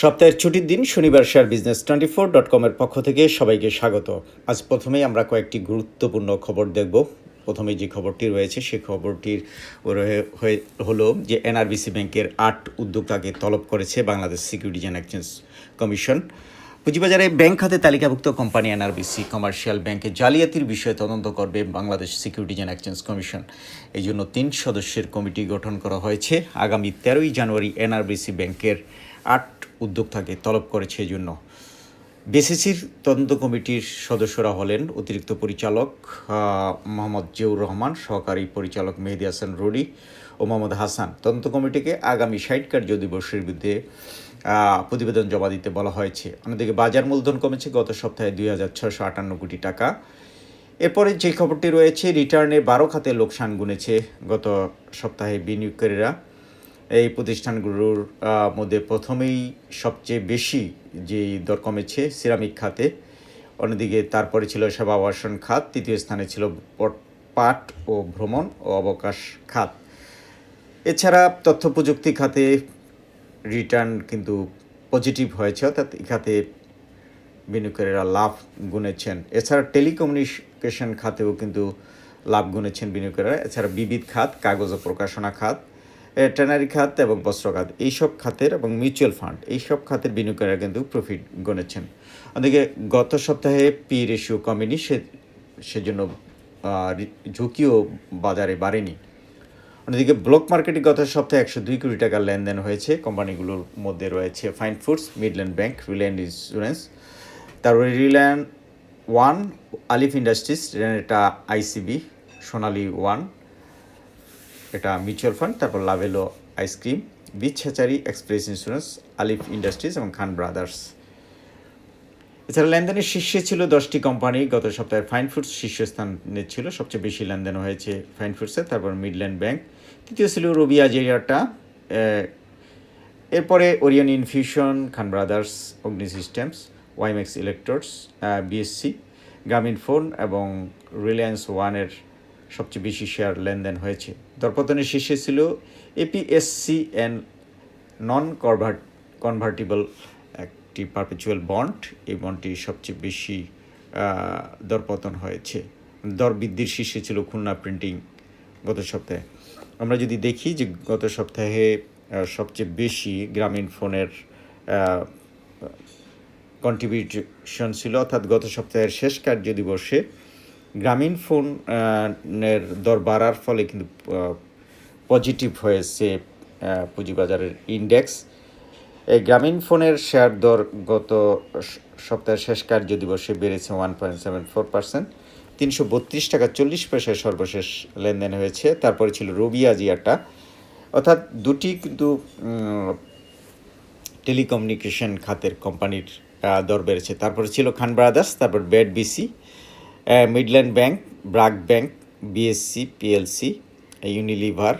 সপ্তাহের ছুটির দিন শনিবার share business twenty four dot কমের পক্ষ থেকে সবাইকে স্বাগত। আজ প্রথমেই আমরা কয়েকটি গুরুত্বপূর্ণ খবর দেখব। প্রথমে যে খবরটি রয়েছে সেই খবরটির হলো যে এনআরবিসি ব্যাংকের আট উদ্যোক্তাকে তলব করেছে Bangladesh securities and exchange commission. পুঁজিবাজারে ব্যাংক খাতে তালিকাভুক্ত কোম্পানি এনআরবিসি কমার্শিয়াল ব্যাংকে জালিয়াতির বিষয়ে তদন্ত করবে Bangladesh securities and exchange commission. এই জন্য তিন সদস্যের কমিটি গঠন করা হয়েছে। আগামী তেরোই জানুয়ারি এনআরবিসি ব্যাংকের আট উদ্যোক্তাকে তলব করেছে এই জন্য বিসিসির তদন্ত কমিটির সদস্যরা হলেন অতিরিক্ত পরিচালক মোহাম্মদ জিয়াউর রহমান, সহকারী পরিচালক মেহেদি হাসান রুডি ও মোহাম্মদ হাসান। তদন্ত কমিটিকে আগামী ষাট কার্য দিবসের বিরুদ্ধে প্রতিবেদন জমা দিতে বলা হয়েছে। অন্যদিকে বাজার মূলধন কমেছে গত সপ্তাহে দুই হাজার ছশো আটান্ন কোটি টাকা। এরপরে যে খবরটি রয়েছে, রিটার্নে বারো খাতে লোকসান গুনেছে গত সপ্তাহে বিনিয়োগকারীরা। এই প্রতিষ্ঠানগুলোর মধ্যে প্রথমেই সবচেয়ে বেশি যে দর কমেছে সিরামিক খাতে। অন্যদিকে তারপরে ছিল সেবা আবাসন খাত তৃতীয় স্থানে ছিল পট- ও ভ্রমণ ও অবকাশ খাত। এছাড়া তথ্য প্রযুক্তি খাতে রিটার্ন কিন্তু পজিটিভ হয়েছে অর্থাৎ এই খাতে বিনিয়োগকারীরা লাভ গুনেছেন। এছাড়া টেলিকমিউনিকেশন খাতেও কিন্তু লাভ গুনেছেন বিনিয়োগকারীরা। এছাড়া বিবিধ খাত কাগজ ও প্রকাশনা খাত এ, ট্যানারি খাত এবং বস্ত্র খাত, এইসব খাতের এবং মিউচুয়াল ফান্ড, এইসব খাতের বিনিয়োগকারীরা কিন্তু প্রফিট গণেছেন। অন্যদিকে গত সপ্তাহে পি রেশিও কমেনি, সে, সেজন্য ঝুঁকিও বাজারে বাড়েনি। অন্যদিকে ব্লক মার্কেটে গত সপ্তাহে একশো দুই কোটি টাকার লেনদেন হয়েছে। কোম্পানিগুলোর মধ্যে রয়েছে fine foods Midland bank Reliance insurance তারপরে রিলায়েন্স ওয়ান আলিফ ইন্ডাস্ট্রিজ এটা আইসিবি সোনালি ওয়ান এটা মিউচুয়াল ফান্ড তারপর Lovello ice cream beach hatchery express insurance Alif industries এবং খান ব্রাদার্স এছাড়া লেনদেনের শীর্ষে ছিল দশটি কোম্পানি গত সপ্তাহে ফাইন ফুডস শীর্ষস্থানে ছিল, সবচেয়ে বেশি লেনদেন হয়েছে ফাইন ফুডসে তারপর মিডল্যান্ড ব্যাংক তৃতীয় ছিল রুবিয়া জেরিয়াটা এরপরে Orion infusion Khan brothers Agni systems WiMAX electrodes BSC Grameen phone এবং রিলায়েন্স ওয়ানের সবচেয়ে বেশি শেয়ার লেনদেন হয়েছে। দরপতনের শীর্ষে ছিল APSC and non convert convertible একটি পারপেচুয়াল বন্ড এই বন্ডটি সবচেয়ে বেশি দরপতন হয়েছে। দর বৃদ্ধির শীর্ষে ছিল খুলনা প্রিন্টিং গত সপ্তাহে। আমরা যদি দেখি যে গত সপ্তাহে সবচেয়ে বেশি গ্রামীণ ফোনের কন্ট্রিবিউশন ছিল, অর্থাৎ গত সপ্তাহের শেষ কার্য দিবসে গ্রামীণ ফোন এর দর বাড়ার ফলে কিন্তু পজিটিভ হয়েছে পুঁজিবাজারের ইন্ডেক্স এই গ্রামীণ ফোনের শেয়ার দর গত সপ্তাহের শেষ কার্য দিবসে বেড়েছে one point seven four percent তিনশো বত্রিশ টাকা চল্লিশ পয়সায় সর্বশেষ লেনদেন হয়েছে। তারপরে ছিল রবিয়া জিয়াটা অর্থাৎ দুটি কিন্তু টেলিকমিউনিকেশন খাতের কোম্পানির দর বেড়েছে। তারপরে ছিল খান ব্রাদার্স, তারপর ব্যাড BC. Midland bank BRAC bank BSC PLC Unilever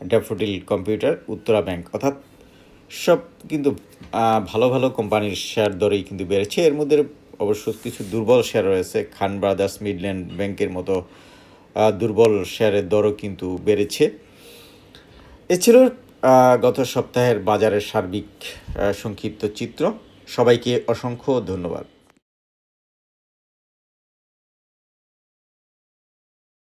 Daffodil computer Uttara bank অর্থাৎ সব কিন্তু ভালো ভালো কোম্পানির শেয়ার দরেই কিন্তু বেড়েছে। এর মধ্যে অবশ্য কিছু দুর্বল শেয়ার রয়েছে। খান ব্রাদার্স মিডল্যান্ড ব্যাংকের মতো দুর্বল শেয়ারের দরও কিন্তু বেড়েছে। এছাড়াও গত সপ্তাহের বাজারের সার্বিক সংক্ষিপ্ত চিত্র। সবাইকে অসংখ্য ধন্যবাদ।